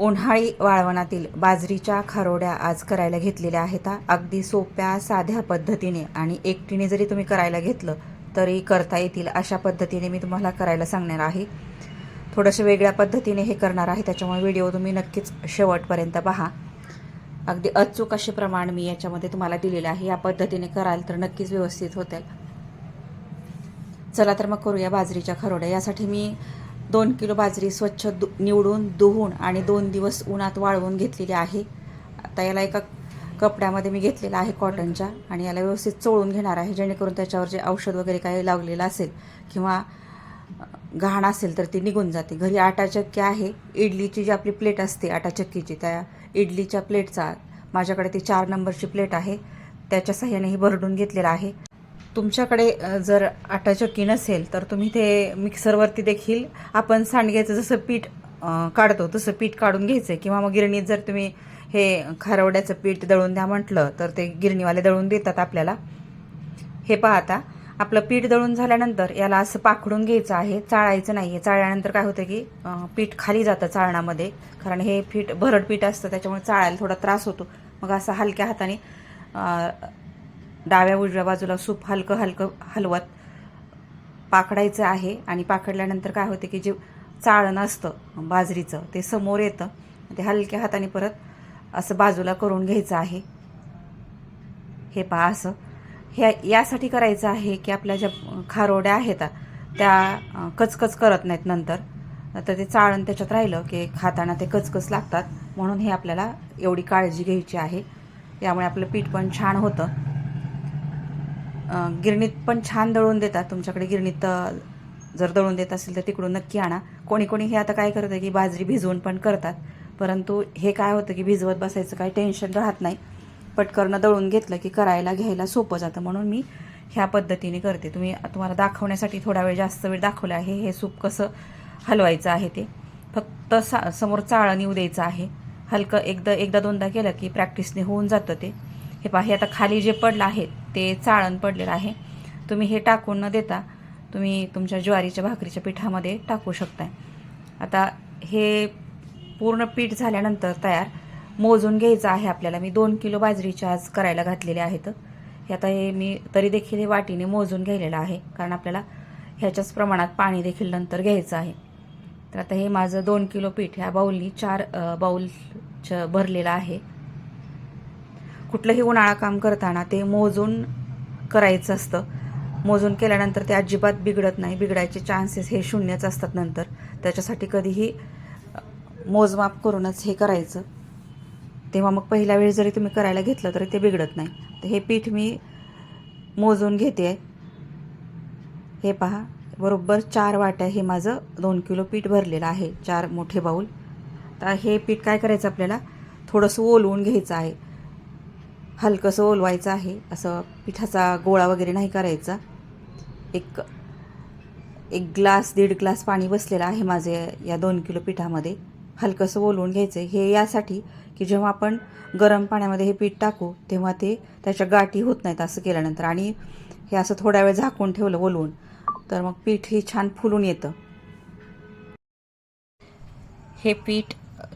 उन्हाळी वाळवणातील बाजरीच्या खारोड्या आज करायला घेतलेल्या आहेत. अगदी सोप्या साध्या पद्धतीने आणि एकटीने जरी तुम्ही करायला घेतलं तरी करता येतील अशा पद्धतीने मी तुम्हाला करायला सांगणार आहे. थोडंसं वेगळ्या पद्धतीने हे करणार आहे त्याच्यामुळे व्हिडिओ तुम्ही नक्कीच शेवटपर्यंत पहा. अगदी अचूक असे प्रमाण मी याच्यामध्ये तुम्हाला दिलेलं आहे. या पद्धतीने कराल तर नक्कीच व्यवस्थित होतील चला तर मग करूया बाजरीच्या खरोड्या. यासाठी मी दोन किलो बाजरी स्वच्छ दु निवडून धुवून आणि दोन दिवस उन्हात वाळवून घेतलेली आहे. आता याला एका कपड्यामध्ये मी घेतलेला आहे कॉटनच्या आणि याला व्यवस्थित चोळून घेणार आहे. जेणेकरून त्याच्यावर जे औषध वगैरे काही लावलेलं असेल किंवा घाण असेल तर ती निघून जाते. घरी आटा चक्की आहे. इडलीची जी आपली प्लेट असते आटा चक्कीची त्या इडलीच्या प्लेटचा माझ्याकडे ती चार नंबरची प्लेट आहे. त्याच्या सहाय्याने हे भरडून घेतलेलं आहे. तुमच्याकडे जर आटा चक्की नसेल तर तुम्ही ते मिक्सरवरती देखील आपण सांडग्याचं जसं पीठ काढतो तसं पीठ काढून घ्यायचं किंवा मग गिरणीत जर तुम्ही हे खारवड्याचं पीठ दळून द्या म्हटलं तर ते गिरणीवाले दळून देतात आपल्याला. हे पाहता आपलं पीठ दळून झाल्यानंतर याला असं पाखडून घ्यायचं आहे. चाळायचं नाही आहे चाळल्यानंतर काय होतं की पीठ खाली जातं चाळणामध्ये. कारण हे पीठ भरड पीठ असतं त्याच्यामुळे चाळायला थोडा त्रास होतो. मग असं हलक्या हाताने डाव्या उजव्या बाजूला सूप हलकं हलकं हलवत पाकडायचं आहे. आणि पाकडल्यानंतर काय होते की जे चाळण असतं बाजरीचं ते समोर येतं. ते हलक्या हाताने परत असं बाजूला करून घ्यायचं आहे. हे पहा असं. ह्या यासाठी करायचं आहे की आपल्या ज्या खारोड्या आहेत त्या कचकच करत नाहीत नंतर. तर ते चाळण त्याच्यात राहिलं की खाताना ते कचकच लागतात. म्हणून हे आपल्याला एवढी काळजी घ्यायची आहे. त्यामुळे आपलं पीठ पण छान होतं. गिरणीत पण छान दळून देतात तुमच्याकडे. गिरणीत जर दळून देत असेल तर तिकडून नक्की आणा. कोणी कोणी हे आता काय करतं की बाजरी भिजवून पण करतात. परंतु हे काय होतं की भिजवत बसायचं काही टेन्शन राहत नाही. पटकरणं दळून घेतलं की करायला घ्यायला सोपं जातं. म्हणून मी ह्या पद्धतीने करते. तुम्ही तुम्हाला दाखवण्यासाठी थोडा वेळ जास्त वेळ दाखवला आहे. हे सूप कसं हलवायचं आहे ते. फक्त सा समोर चाळण येऊ द्यायचं आहे. हलकं एकदा एकदा दोनदा केलं की प्रॅक्टिसने होऊन जातं ते. हे पहा हे आता खाली जे पडलं आहे ते चाळण पडलेलं आहे. तुम्ही हे टाकून न देता तुम्ही तुमच्या ज्वारीच्या भाकरीच्या पिठामध्ये टाकू शकताय. आता हे पूर्ण पीठ झाल्यानंतर तयार मोजून घ्यायचं आहे आपल्याला. मी दोन किलो बाजरीच्या आज करायला घातलेले आहेत. हे आता हे मी तरी देखील हे वाटीने मोजून घ्यायलेलं आहे. कारण आपल्याला ह्याच्याच प्रमाणात पाणी देखील नंतर घ्यायचं आहे. तर आता हे माझं दोन किलो पीठ ह्या बाऊलनी चार बाऊल च भरलेलं आहे. कुठलंही उन्हाळा काम करताना ते मोजून करायचं असतं. मोजून केल्यानंतर ते अजिबात बिघडत नाही. बिघडायचे चान्सेस हे शून्यच असतात नंतर. त्याच्यासाठी कधीही मोजमाप करूनच हे करायचं. तेव्हा मग पहिल्या वेळी जरी तुम्ही करायला घेतलं तरी ते बिघडत नाही. तर हे पीठ मी मोजून घेते हे पहा बरोबर चार वाट्या हे माझं दोन किलो पीठ भरलेलं आहे चार मोठे बाऊल तर हे पीठ काय करायचं आपल्याला? थोडंसं ओलवून घ्यायचं आहे. हलकंसं ओलवायचं आहे. असं पिठाचा गोळा वगैरे नाही करायचा. एक एक ग्लास दीड ग्लास पाणी बसलेलं आहे माझे या दोन किलो पिठामध्ये. हलकंसं ओलवून घ्यायचं हे यासाठी की जेव्हा आपण गरम पाण्यामध्ये हे पीठ टाकू तेव्हा ते त्याच्या गाठी होत नाहीत असं केल्यानंतर. आणि हे असं थोडा वेळ झाकून ठेवलं ओलवून तर मग पीठ हे छान फुलून येतं. हे पीठ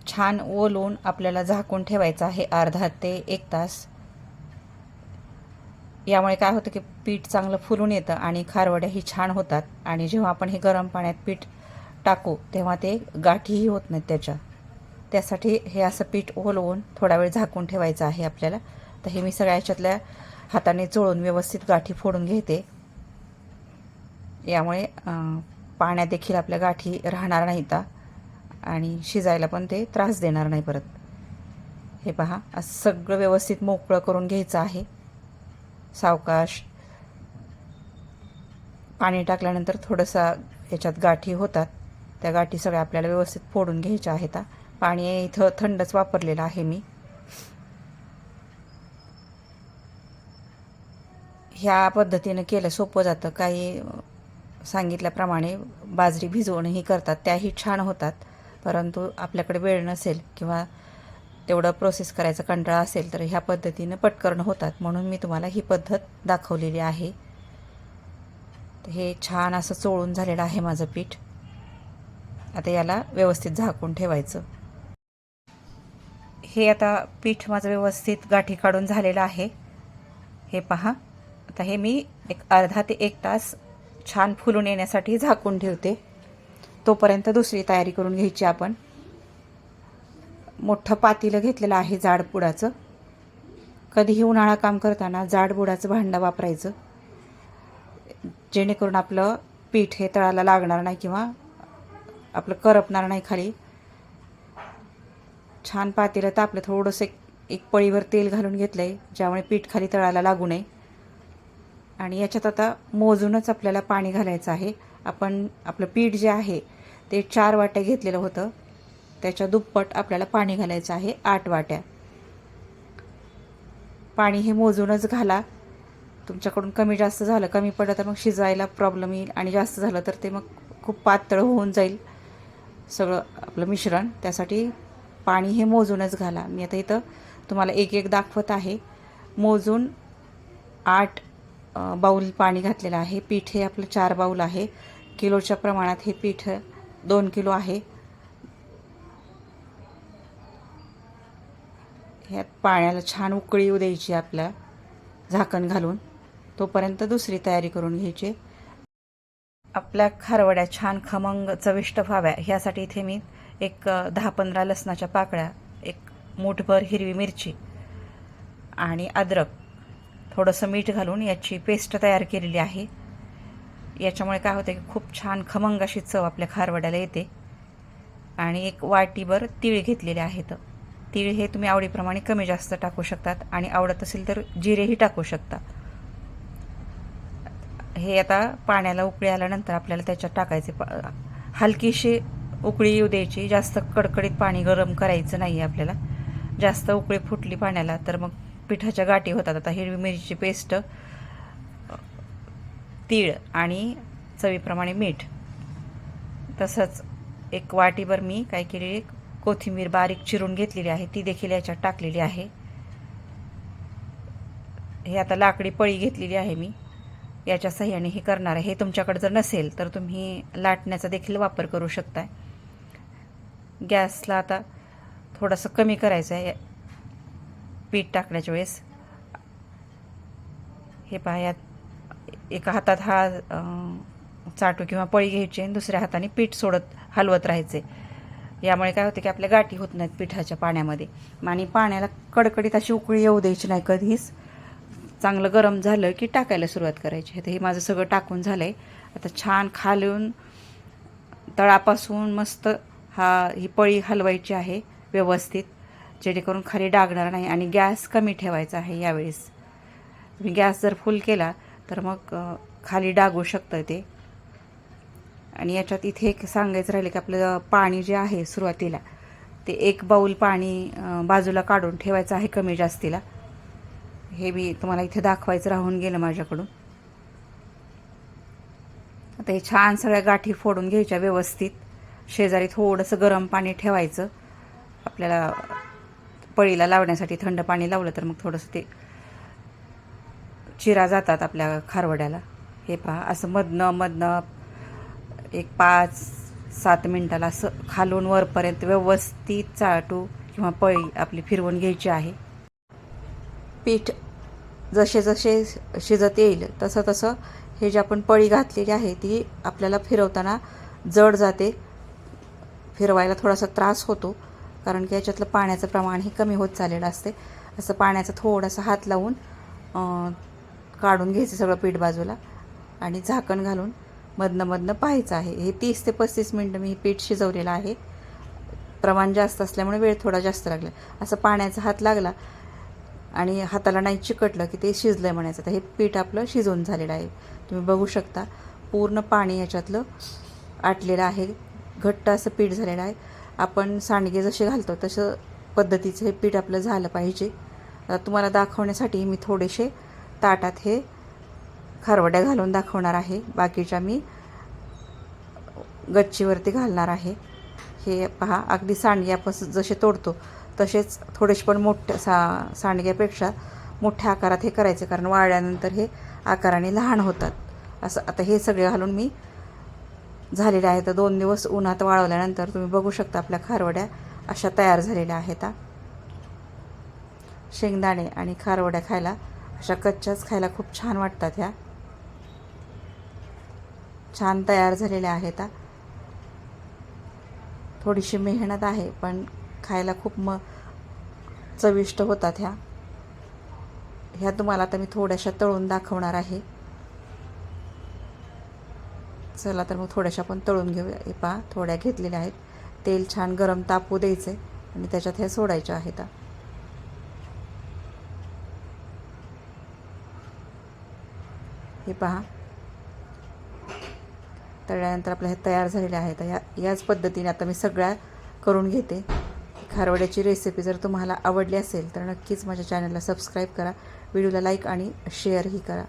छान ओलवून आपल्याला झाकून ठेवायचं आहे अर्धा ते एक तास. यामुळे काय होतं की पीठ चांगलं फुलून येतं आणि खारवड्याही छान होतात. आणि जेव्हा आपण हे गरम पाण्यात पीठ टाकू तेव्हा ते गाठीही होत नाहीत त्याच्या त्यासाठी हे असं पीठ ओलवून थोडा वेळ झाकून ठेवायचं आहे आपल्याला. तर हे मी सगळ्या ह्याच्यातल्या हाताने चोळून व्यवस्थित गाठी फोडून घेते. यामुळे पाण्यात देखील आपल्या गाठी राहणार नाहीत आणि शिजायला पण ते त्रास देणार नाही परत. हे पहा असं सगळं व्यवस्थित मोकळं करून घ्यायचं आहे. सावकाश. पाणी टाकल्यानंतर थोडंसं याच्यात गाठी होतात. त्या गाठी सगळ्या आपल्याला व्यवस्थित फोडून घ्यायच्या आहेत. पाणी इथं थंडच वापरलेलं आहे मी. ह्या पद्धतीनं केलं सोपं जातं. काही सांगितल्याप्रमाणे बाजरी भिजवणंही करतात. त्याही छान होतात. परंतु आपल्याकडे वेळ नसेल किंवा तेवढं प्रोसेस करायचा कंटाळा असेल तर ह्या पद्धतीनं पटकरणं होतात. म्हणून मी तुम्हाला ही पद्धत दाखवलेली आहे. हे छान असं चोळून झालेलं आहे माझं पीठ. आता याला व्यवस्थित झाकून ठेवायचं. हे आता पीठ माझं व्यवस्थित गाठी काढून झालेलं आहे. हे पहा. आता हे मी एक अर्धा ते एक तास छान फुलून येण्यासाठी झाकून ठेवते. तोपर्यंत दुसरी तयारी करून घ्यायची आपण. मोठं पातीलं घेतलेलं आहे जाडपुडाचं. कधीही उन्हाळा काम करताना जाडबुडाचं भांडं वापरायचं. जेणेकरून आपलं पीठ हे तळाला लागणार नाही किंवा आपलं करपणार नाही खाली. छान पातेलं तापलं थोडंसं एक एक पळीवर तेल घालून घेतलं आहे ज्यामुळे पीठ खाली तळाला लागू नये. आणि याच्यात आता मोजूनच आपल्याला पाणी घालायचं आहे. आपण आपलं पीठ जे आहे ते चार वाट्या घेतलेलं होतं. त्याच्या दुप्पट आपल्याला पाणी घालायचं आहे आठ वाट्या. पाणी हे मोजूनच घाला. तुमच्याकडून कमी जास्त झालं कमी पडलं तर मग शिजायला प्रॉब्लेम येईल आणि जास्त झालं तर ते मग खूप पातळ होऊन जाईल. सगळं आपलं मिश्रण. त्यासाठी पाणी हे मोजूनच घाला. मी आता इथं तुम्हाला एक एक दाखवत आहे. मोजून आठ बाऊल पाणी घातलेलं आहे. पीठ हे आपलं चार बाऊल आहे. किलोच्या प्रमाणात हे पीठ दोन किलो आहे. ह्यात पाण्याला छान उकळी येऊ द्यायची आपल्या झाकण घालून. तोपर्यंत दुसरी तयारी करून घ्यायची. आपल्या खारवड्या छान खमंग चविष्ट व्हाव्या. ह्यासाठी इथे मी एक दहा पंधरा लसणाच्या पाकळ्या एक मूठभर हिरवी मिरची आणि अद्रक थोडंसं मीठ घालून याची पेस्ट तयार केलेली आहे. याच्यामुळे काय होते की खूप छान खमंग अशी चव आपल्या खारवड्याला येते. आणि एक वाटीभर तीळ घेतलेले आहेत. तीळ हे तुम्ही आवडीप्रमाणे कमी जास्त टाकू शकतात आणि आवडत असेल तर जिरेही टाकू शकता. हे आता पाण्याला उकळी आल्यानंतर आपल्याला त्याच्यात टाकायचे हलकीशी उकळी येऊ द्यायची. जास्त कडकडीत पाणी गरम करायचं नाही आहे आपल्याला. जास्त उकळी फुटली पाण्याला तर मग पिठाच्या गाठी होतात. आता हिरवी मिरची पेस्ट तीळ आणि चवीप्रमाणे मीठ. तसंच एक वाटीभर मी काय एक कोथिंबीर बारीक चिरून घेतलेली आहे. ती देखील याच्यात टाकलेली आहे. हे आता लाकडी पळी घेतलेली आहे मी. याच्या सह्याने हे करणार आहे. हे तुमच्याकडे जर नसेल तर तुम्ही लाटण्याचा देखील वापर करू शकताय. गॅसला आता थोडंसं कमी करायचं आहे. पीठ टाकण्याच्या वेळेस. हे पहा यात एका हातात हा चाटू किंवा पळी घ्यायची आणि दुसऱ्या हाताने पीठ सोडत हलवत राहायचे यामुळे काय होते की आपल्या गाठी होत नाहीत पिठाच्या पाण्यामध्ये. आणि पाण्याला कडकडीत अशी उकळी येऊ द्यायची नाही. कधीच चांगलं गरम झालं की टाकायला सुरुवात करायची. आता हे माझं सगळं टाकून झालं आहे आता छान खालून तळापासून मस्त हा ही पळी हलवायची आहे व्यवस्थित जेणेकरून खाली डागणार नाही आणि गॅस कमी ठेवायचा आहे यावेळेस. तुम्ही गॅस जर फुल केला तर मग खाली डागू शकतं ते. आणि याच्यात इथे एक सांगायचं राहिलं की आपलं पाणी जे आहे सुरुवातीला ते एक बाऊल पाणी बाजूला काढून ठेवायचं आहे कमी जास्तीला. हे मी तुम्हाला इथे दाखवायचं राहून गेलं माझ्याकडून. आता हे छान सगळ्या गाठी फोडून घ्यायच्या व्यवस्थित. शेजारी थोडंसं गरम पाणी ठेवायचं. आपल्याला पळीला लावण्यासाठी थंड पाणी लावलं तर मग थोडंसं ते चिरा जातात आपल्या खारवड्याला. हे पहा असं मधनं मधनं एक पाच सात मिनटाला असं खालून वरपर्यंत व्यवस्थित चाटू किंवा पळी आपली फिरवून घ्यायची आहे. पीठ जसे जसे शिजत येईल तसं तसं हे जे आपण पळी घातलेली आहे ती आपल्याला फिरवताना जड जाते. फिरवायला थोडासा त्रास होतो कारण की याच्यातलं पाण्याचं प्रमाण हे कमी होत चाललेलं असते. असं पाण्याचा थोडासा हात लावून काढून घ्यायचं सगळं पीठ बाजूला आणि झाकण घालून मधनं मधनं पाहायचं आहे. हे तीस ते पस्तीस मिनटं मी हे पीठ शिजवलेलं आहे. प्रमाण जास्त असल्यामुळे वेळ थोडा जास्त लागला. असं पाण्याचा हात लागला आणि हाताला नाही चिकटलं की ते शिजलं आहे म्हणायचं. तर हे पीठ आपलं शिजवून झालेलं आहे. तुम्ही बघू शकता पूर्ण पाणी याच्यातलं आटलेलं आहे. घट्ट असं पीठ झालेलं आहे. आपण सांडगे जसे घालतो तसं पद्धतीचं हे पीठ आपलं झालं पाहिजे. तुम्हाला दाखवण्यासाठी मी थोडेसे ताटात हे खारवड्या घालून दाखवणार आहे. बाकीच्या मी गच्चीवरती घालणार आहे. हे पहा अगदी सांडगे आपण जसे तोडतो तसेच थोडेसे पण मोठ्या सा सांडग्यापेक्षा मोठ्या आकारात हे करायचे कारण वाळल्यानंतर हे आकाराने लहान होतात. असं आता हे सगळे घालून मी झालेले आहे तर दोन दिवस उन्हात वाळवल्यानंतर तुम्ही बघू शकता आपल्या खारवड्या अशा तयार झालेल्या आहेत. शेंगदाणे आणि खारवड्या खायला अशा कच्च्याच खायला खूप छान वाटतात ह्या. छान तयार झालेल्या आहेत. थोडीशी मेहनत आहे पण खायला खूप म चविष्ट होतात ह्या. ह्या तुम्हाला आता मी थोड्याशा तळून दाखवणार आहे. चला तर मग थोड्याशा पण तळून घेऊया. हे पहा थोड्या घेतलेल्या आहेत. तेल छान गरम तापू द्यायचे आणि त्याच्यात हे सोडायच्या आहेत. हे पहा तळल्यानंतर आपल्या हे तयार झालेल्या आहेत. या याच पद्धतीने आता मी सगळ्या करून घेते. खारवड्याची रेसिपी जर तुम्हाला आवडली असेल तर नक्कीच माझ्या चॅनलला सबस्क्राईब करा. व्हिडिओला लाईक आणि शेअरही करा.